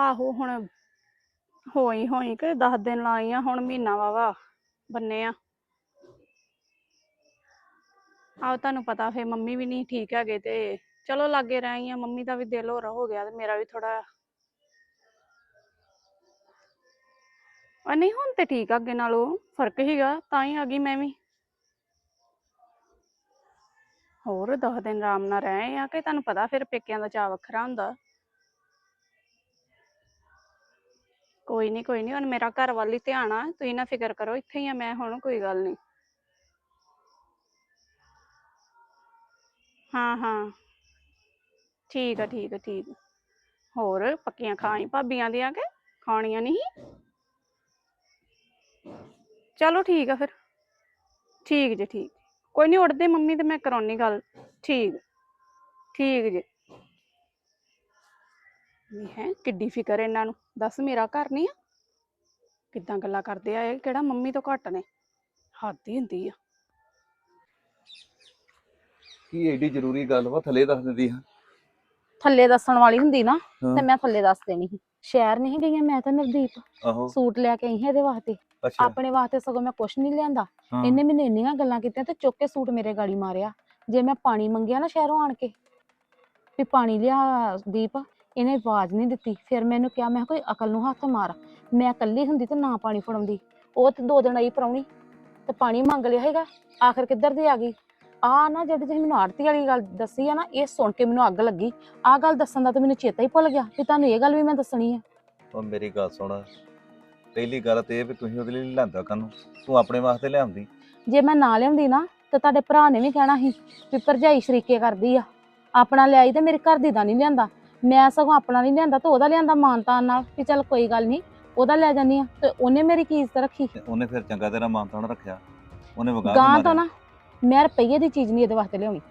ਆਹੋ ਹੁਣ ਹੋਈ ਹੋਈ ਕਿ 10 ਦਿਨ ਲਾਈ ਆ, ਹੁਣ ਮਹੀਨਾ ਵਾਵਾ ਬੰਨੇ ਆ। ਆਹ ਤੁਹਾਨੂੰ ਪਤਾ ਫੇ ਮੰਮੀ ਵੀ ਨਹੀਂ ਠੀਕ ਹੈਗੇ ਤੇ ਚਲੋ ਲਾਗੇ ਰਹੀ ਆ ਮੰਮੀ ਦਾ ਵੀ ਦਿਲ ਹੋਰਾ ਹੋ ਗਿਆ ਤੇ ਮੇਰਾ ਵੀ ਥੋੜਾ ਆ ਨਹੀਂ, ਹੁਣ ਤੇ ਠੀਕ ਆ, ਅੱਗੇ ਨਾਲੋਂ ਫ਼ਰਕ ਹੀਗਾ ਤਾਂ ਹੀ ਆ ਗਈ ਮੈਂ ਵੀ। ਹੋਰ 10 ਦਿਨ ਆਰਾਮ ਨਾਲ ਰਹੇ ਆ ਕਿ ਤੁਹਾਨੂੰ ਪਤਾ ਫਿਰ ਪੇਕਿਆਂ ਦਾ ਚਾਅ ਵੱਖਰਾ ਹੁੰਦਾ। ਕੋਈ ਨਹੀਂ ਕੋਈ ਨਹੀਂ ਹੁਣ ਮੇਰਾ ਘਰ ਵੱਲ ਹੀ ਧਿਆਨ ਆ ਤੁਸੀਂ ਨਾ ਫਿਕਰ ਕਰੋ ਇੱਥੇ ਹੀ ਆ ਮੈਂ ਹੁਣ ਕੋਈ ਗੱਲ ਨਹੀਂ ਹਾਂ ਹਾਂ ਠੀਕ ਆ ਠੀਕ ਆ ਠੀਕ ਆ। ਹੋਰ ਪੱਕੀਆਂ ਖਾਈ ਭਾਬੀਆਂ ਦੀਆਂ ਕਿ ਖਾਣੀਆਂ ਨਹੀਂ ਚਲੋ ਠੀਕ ਆ ਫਿਰ ਠੀਕ ਜੀ ਠੀਕ ਕੋਈ ਨਹੀਂ ਉੱਠਦੇ ਮੰਮੀ ਤੇ ਮੈਂ ਕਰਾਉਣੀ ਗੱਲ ਠੀਕ ਠੀਕ ਜੀ ਵੀ ਹੈ ਕਿੱਡੀ ਫਿਕਰ ਇਹਨਾਂ ਨੂੰ। ਦੱਸ ਮੇਰਾ ਘਰ ਨਹੀਂ ਆ? ਕਿੱਦਾਂ ਗੱਲਾਂ ਕਰਦੇ ਆ ਇਹ? ਕਿਹੜਾ ਮੰਮੀ ਤੋਂ ਘੱਟ ਨੇ? ਹੱਦ ਹੀ ਹੁੰਦੀ ਆ। ਕੀ ਏਡੀ ਜ਼ਰੂਰੀ ਗੱਲ ਵਾ? ਥੱਲੇ ਦੱਸ ਦਿੰਦੀ ਹਾਂ ਥੱਲੇ ਦੱਸਣ ਵਾਲੀ ਹੁੰਦੀ ਨਾ ਹਾਂ। ਤੇ ਮੈਂ ਥੱਲੇ ਦੱਸ ਦੇਣੀ ਸੀ। ਸ਼ਹਿਰ ਨਹੀਂ ਗਈਆਂ ਮੈਂ ਤਾਂ ਨਵਦੀਪ। ਆਹੋ। ਸੂਟ ਲੈ ਕੇ ਆਈ ਹਾਂ ਇਹਦੇ ਵਾਸਤੇ। ਅੱਛਾ। ਆਪਣੇ ਵਾਸਤੇ ਸਗੋਂ ਮੈਂ ਕੁਛ ਨਹੀਂ ਲਿਆਂਦਾ। ਹਾਂ। ਇਹਨੇ ਮੈਨੂੰ ਇੰਨੀਆਂ ਗੱਲਾਂ ਕੀਤੀਆਂ ਤੇ ਚੁੱਕ ਕੇ ਸੂਟ ਮੇਰੇ ਗਾੜੀ ਮਾਰਿਆ। ਜੇ ਮੈਂ ਪਾਣੀ ਮੰਗਿਆ ਨਾ ਸ਼ਹਿਰੋਂ ਆਣ ਕੇ ਵੀ ਪਾਣੀ ਲਿਆ ਦੀਪ ਇਹਨੇ ਆਵਾਜ਼ ਨਹੀਂ ਦਿੱਤੀ। ਫਿਰ ਮੈਨੂੰ ਕਿਹਾ ਮੈਂ ਕੋਈ ਅਕਲ ਨੂੰ ਹੱਥ ਮਾਰ। ਮੈਂ ਇਕੱਲੀ ਹੁੰਦੀ ਤੇ ਨਾ ਪਾਣੀ ਫੜਾਉਂਦੀ। ਉਹ ਤੇ ਦੋ ਦਿਨ ਆਈ ਪਰਾਉਣੀ ਤੇ ਪਾਣੀ ਮੰਗ ਲਿਆ ਹੈਗਾ ਆਖਰ ਕਿੱਧਰ ਦੀ ਆ ਗਈ? ਆ ਨਾ ਜਿਹੜੀ ਤੁਸੀਂ ਮੈਨੂੰ ਆੜਤੀ ਵਾਲੀ ਗੱਲ ਦੱਸੀ ਆ ਨਾ ਇਹ ਸੁਣ ਕੇ ਮੈਨੂੰ ਅੱਗ ਲੱਗੀ। ਆ ਗੱਲ ਦੱਸਣ ਦਾ ਤਾਂ ਮੈਨੂੰ ਚੇਤਾ ਹੀ ਭੁੱਲ ਗਿਆ ਕਿ ਤੁਹਾਨੂੰ ਇਹ ਗੱਲ ਵੀ ਮੈਂ ਦੱਸਣੀ ਆ। ਉਹ ਮੇਰੀ ਗੱਲ ਸੁਣ। ਪਹਿਲੀ ਗੱਲ ਤੇ ਇਹ ਵੀ ਤੁਸੀਂ ਉਹਦੇ ਲਈ ਲਿਆਂਦਾ ਕਾਨੂੰ। ਤੂੰ ਆਪਣੇ ਵਾਸਤੇ ਲਿਆਉਂਦੀ। ਜੇ ਮੈਂ ਨਾ ਲਿਆਉਂਦੀ ਨਾ ਤੇ ਤੁਹਾਡੇ ਭਰਾ ਨੇ ਵੀ ਕਹਿਣਾ ਸੀ ਵੀ ਭਰਜਾਈ ਸ਼ਰੀਕੇ ਕਰਦੀ ਆ। ਆਪਣਾ ਲਿਆਈ ਤੇ ਮੇਰੇ ਘਰ ਦੀ ਦਾ ਨਹੀਂ ਲਿਆਂਦਾ। ਮੈਂ ਸਗੋਂ ਆਪਣਾ ਨਹੀਂ ਲਿਆਂਦਾ ਤੇ ਉਹਦਾ ਲਿਆਂਦਾ ਮਾਨਤਾਨ ਨਾਲ ਵੀ ਚੱਲ ਕੋਈ ਗੱਲ ਨਹੀਂ ਉਹਦਾ ਲੈ ਜਾਨੀ ਆ ਤੇ ਉਹਨੇ ਮੇਰੀ ਕੀ ਇੱਜ਼ਤ ਰੱਖੀ? ਤੇ ਉਹਨੇ ਫਿਰ ਚੰਗਾ ਤੇਰਾ ਮਾਨਤਾਨ ਰੱਖਿਆ ਉਹਨੇ ਵਗਾ ਗਾਂ ਤੋਂ ਨਾ ਮੈਂ ਰੁਪਈਏ ਦੀ ਚੀਜ਼ ਨਹੀਂ ਇਹਦੇ ਵਾਸਤੇ ਲਿਆਉਣੀ।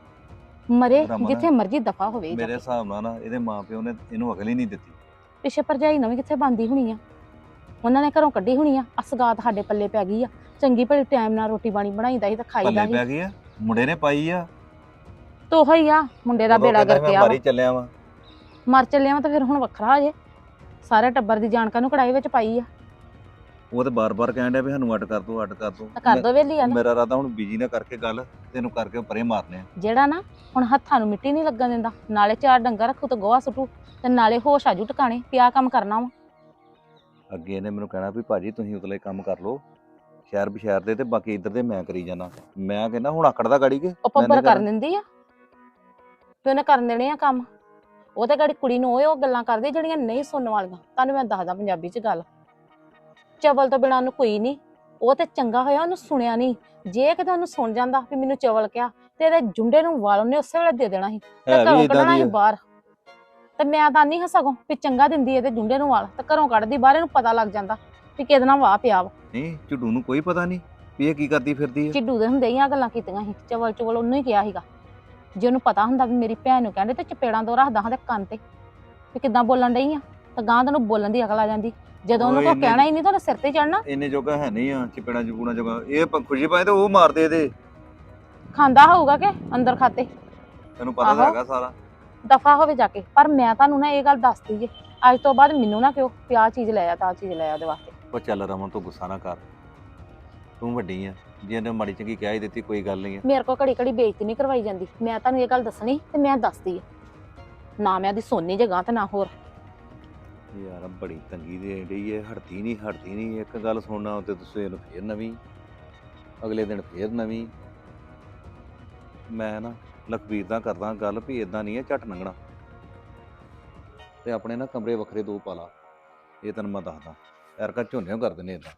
ਮਰੇ ਰਮਨ, ਜਿੱਥੇ ਮਰਜ਼ੀ ਦਫਾ ਹੋਵੇ ਮੇਰੇ। ਹਿਸਾਬ ਨਾਲ ਨਾ ਇਹਦੇ ਮਾਪਿਓ ਨੇ ਇਹਨੂੰ ਅਕਲ ਹੀ ਨਹੀਂ ਦਿੱਤੀ। ਪਿੱਛੇ ਭਰਜਾਈ ਨਵੀਂ ਕਿੱਥੇ ਬੰਦੀ ਹੋਣੀ ਆ? ਉਹਨਾਂ ਨੇ ਘਰੋਂ ਕੱਢੀ ਹੋਣੀ ਆ ਅਸਗਾਤ ਸਾਡੇ ਪੱਲੇ ਪੈ ਗਈ ਆ। ਚੰਗੀ ਭਲੀ ਟਾਈਮ ਨਾਲ ਰੋਟੀ ਪਾਣੀ ਬਣਾਈਦਾ ਸੀ ਤੇ ਖਾਈਦਾ ਪੱਲੇ ਸੀ ਪੈ ਗਈ ਆ ਮੁੰਡੇ ਨੇ ਪਾਈ ਆ। ਤੋ ਆ ਮੁੰਡੇ ਦਾ ਉਦੋਂ ਬੇੜਾ ਕਹਿੰਦਾ ਮੈਂ ਵਾ। ਬਾਰੀ ਚੱਲਿਆ ਵਾਂ। ਮਰ ਚੱਲਿਆ ਵਾ ਤਾਂ ਫਿਰ ਹੁਣ ਵੱਖਰਾ ਜੇ। ਸਾਰੇ ਟੱਬਰ ਦੀ ਜਾਣਕਾਰ ਨੂੰ ਕੜਾਈ ਵਿੱਚ ਪਾਈ ਆ? ਉਹ ਤੇ ਬਾਰ-ਬਾਰ ਕਹਿਣ ਡਿਆ ਵੀ ਸਾਨੂੰ ਅੱਡ ਕਰ ਦੋ ਅੱਡ ਕਰ ਦੋ। ਤਾਂ ਕਰ ਦੋ ਵੇਲੀ ਆ ਨਾ। ਮੇਰਾ ਰਾਦਾ ਹੁਣ ਬੀਜੀ ਨਾਲ ਕਰਕੇ ਗੱਲ ਤੈਨੂੰ ਕਰਕੇ ਪਰੇ ਮਾਰਨੇ ਆ। ਜਿਹੜਾ ਨਾ ਹੁਣ ਹੱਥਾਂ ਨੂੰ ਮਿੱਟੀ ਨਹੀਂ ਲੱਗਣ ਦਿੰਦਾ ਨਾਲੇ ਚਾਰ ਡੰਗਾ ਰੱਖੂ ਤੇ ਗੋਹਾ ਸੁੱਟੂ ਤੇ ਨਾਲੇ ਹੋਸ਼ ਆਜੂ ਟਿਕਾਣੇ ਪਿਆ ਕੰਮ ਕਰਨਾ ਵਾ। ਅੱਗੇ ਇਹਨੇ ਮੈਨੂੰ ਕਹਿਣਾ ਵੀ ਭਾਜੀ ਤੁਸੀਂ ਉਤਲੇ ਕੰਮ ਕਰ ਲਓ ਸ਼ਹਿਰ ਬਸ਼ਹਿਰ ਦੇ ਤੇ ਬਾਕੀ ਇੱਧਰ ਦੇ ਮੈਂ ਕਰੀ ਜਾਣਾ ਮੈਂ ਕਹਿੰਦਾ ਹੁਣ ਆਕੜ ਦਾ ਗਾੜੀ ਕੇ? ਉਹ ਮੈਂ ਪੱਬਰ ਕਰ। ਦਿੰਦੀ ਆ। ਤੇ ਉਹਨੇ ਕਰਨ ਦੇਣੇ ਆ ਕੰਮ। ਉਹ ਤੇ ਗਾੜੀ ਕੁੜੀ ਨੂੰ ਉਹ ਉਹ ਗੱਲਾਂ ਕਰਦੀ ਜਿਹੜੀਆਂ ਨਹੀਂ ਸੁਣਨ ਵਾਲੀਆਂ। ਤੁਹਾਨੂੰ ਮੈਂ ਦੱਸਦਾ ਪੰਜਾਬੀ ਚ ਗੱਲ। ਚਵਲ ਤੋਂ ਬਿਨਾਂ ਉਹਨੂੰ ਕੋਈ ਨਹੀਂ। ਉਹ ਤੇ ਚੰਗਾ ਹੋਇਆ ਉਹਨੂੰ ਸੁਣਿਆ ਨਹੀਂ। ਜੇ ਕਿਤੇ ਉਹਨੂੰ ਸੁਣ ਜਾਂਦਾ ਵੀ ਮੈਨੂੰ ਚਵਲ ਕਿਹਾ ਤੇ ਇਹਦੇ ਜੁੰਡੇ ਨੂੰ ਵਾਲ ਉਹਨੇ ਉਸੇ ਵੇਲੇ ਦੇ ਦੇਣਾ ਸੀ। ਤੇ ਹੈ ਘਰੋਂ ਕੱਢਣਾ ਦੀ ਸੀ। ਬਾਹਰ। ਤੇ ਮੈਂ ਤਾਂ ਨਹੀਂ ਹਸਗੋਂ ਵੀ ਚੰਗਾ ਦਿੰਦੀ ਇਹਦੇ ਜੁੰਡੇ ਨੂੰ ਵਾਲ। ਤੇ ਘਰੋਂ ਕੱਢਦੀ ਬਾਹਰ ਇਹਨੂੰ ਪਤਾ ਲੱਗ ਜਾਂਦਾ ਵੀ ਕਿਹਦੇ ਨਾਲ ਵਾਹ ਪਿਆ ਵਾ। ਨਹੀਂ ਝੁੱਡੂ ਨੂੰ ਕੋਈ ਪਤਾ ਨਹੀਂ ਵੀ ਇਹ ਕੀ ਕਰਦੀ ਫਿਰਦੀ ਹੈ ਚਿੱਡੂ ਦੇ ਹੁੰਦੇ ਹੀ ਆ ਗੱਲਾਂ ਕੀਤੀਆਂ ਸੀ। ਚਵਲ ਚਵਲ ਉਹਨੂੰ ਹੀ ਕਿਹਾ ਸੀਗਾ। ਜੇ ਉਹਨੂੰ ਪਤਾ ਹੁੰਦਾ ਵੀ ਮੇਰੀ ਭੈਣ ਨੂੰ ਕਹਿੰਦੇ ਤੇ ਚਪੇੜਾਂ ਦੋ ਰੱਖਦਾ ਹਾਂ ਤੇ ਕੰਨ ਤੇ ਵੀ ਕਿੱਦਾਂ ਬੋਲਣ ਡਈ ਆ? ਤਾਂ ਗਾਂ ਤੈਨੂੰ ਬੋਲਣ ਦੀ ਅਕਲ ਆ ਜਾਂਦੀ। ਜਦੋਂ ਉਹਨੂੰ ਕੋਈ ਕਹਿਣਾ ਹੀ ਨਹੀਂ ਤਾਂ ਉਹਨੇ ਸਿਰ ਤੇ ਚੜਨਾ ਇੰਨੇ ਜੋਗਾ ਹੈ ਨਹੀਂ ਆ ਚਪੇੜਾ ਜਪੂਣਾ ਜੋਗਾ। ਇਹ ਪ- ਖੁਸ਼ੀ ਪਾਏ ਤੇ ਉਹ ਮਾਰਦੇ ਇਹਦੇ। ਖਾਂਦਾ ਹੋਊਗਾ ਕਿ ਅੰਦਰ ਖਾਤੇ? ਤੈਨੂੰ ਪਤਾ ਤਾਂ ਆਹੋ। ਹੈਗਾ ਸਾਰਾ। ਦਫਾ ਹੋਵੇ ਜਾ ਕੇ। ਪਰ ਮੈਂ ਤੁਹਾਨੂੰ ਨਾ ਇਹ ਗੱਲ ਦੱਸਦੀ ਜੇ ਅੱਜ ਤੋਂ ਬਾਅਦ ਮੈਨੂੰ ਨਾ ਕਿਉਂ ਵੀ ਆਹ ਚੀਜ਼ ਲੈ ਆ ਤਾਂ ਆਹ ਚੀਜ਼ ਲੈ ਆ ਉਹਦੇ ਵਾਸਤੇ। ਉਹ ਚੱਲ ਰਮਨ ਤੂੰ ਗੁੱਸਾ ਨਾ ਕਰ। ਤੂੰ ਵੱਡੀ ਆ। ਜੇ ਇਹਨੇ ਮਾੜੀ ਚੰਗੀ ਕਹਿ ਹੀ ਦਿੱਤੀ ਕੋਈ ਗੱਲ ਨਹੀਂ ਆ। ਮੇਰੇ ਕੋਲ ਘੜੀ ਘੜੀ ਬੇਇੱਜ਼ਤੀ ਨਹੀਂ ਕਰਵਾਈ ਜਾਂਦੀ। ਮੈਂ ਤੁਹਾਨੂੰ ਇਹ ਗੱਲ ਦੱਸਣੀ ਤੇ ਮੈਂ ਦੱਸਦੀ ਆ। ਨਾ ਮੈਂ ਉਹਦੀ ਸੋਨੀ ਜਗ੍ਹਾ ਤੇ ਨਾ ਹੋਰ। ਯਾਰ ਬੜੀ ਤੰਗੀ ਦੇ ਰਹੀ ਹੈ ਹਟਦੀ ਨਹੀਂ ਹਟਦੀ ਨਹੀਂ। ਇੱਕ ਗੱਲ ਸੁਣਨਾ ਉੱਤੇ ਤੁਸੀਂ ਇਹਨੂੰ ਫੇਰ ਨਵੀਂ ਅਗਲੇ ਦਿਨ ਫੇਰ ਨਵੀਂ। ਮੈਂ ਨਾ ਲਖਬੀਰ ਦਾ ਕਰਦਾ ਗੱਲ ਵੀ ਇਦਾਂ ਨਹੀਂ ਹੈ ਝਟ ਲੰਘਣਾ। ਤੇ ਆਪਣੇ ਨਾ ਕਮਰੇ ਵੱਖਰੇ ਦੋ ਪਾ ਲਾ। ਇਹ ਤੈਨੂੰ ਮੈਂ ਦੱਸਦਾ। ਯਾਰ ਕਾ ਝੋਨੇ ਕਰ ਦਿੰਦੇ ਇਦਾਂ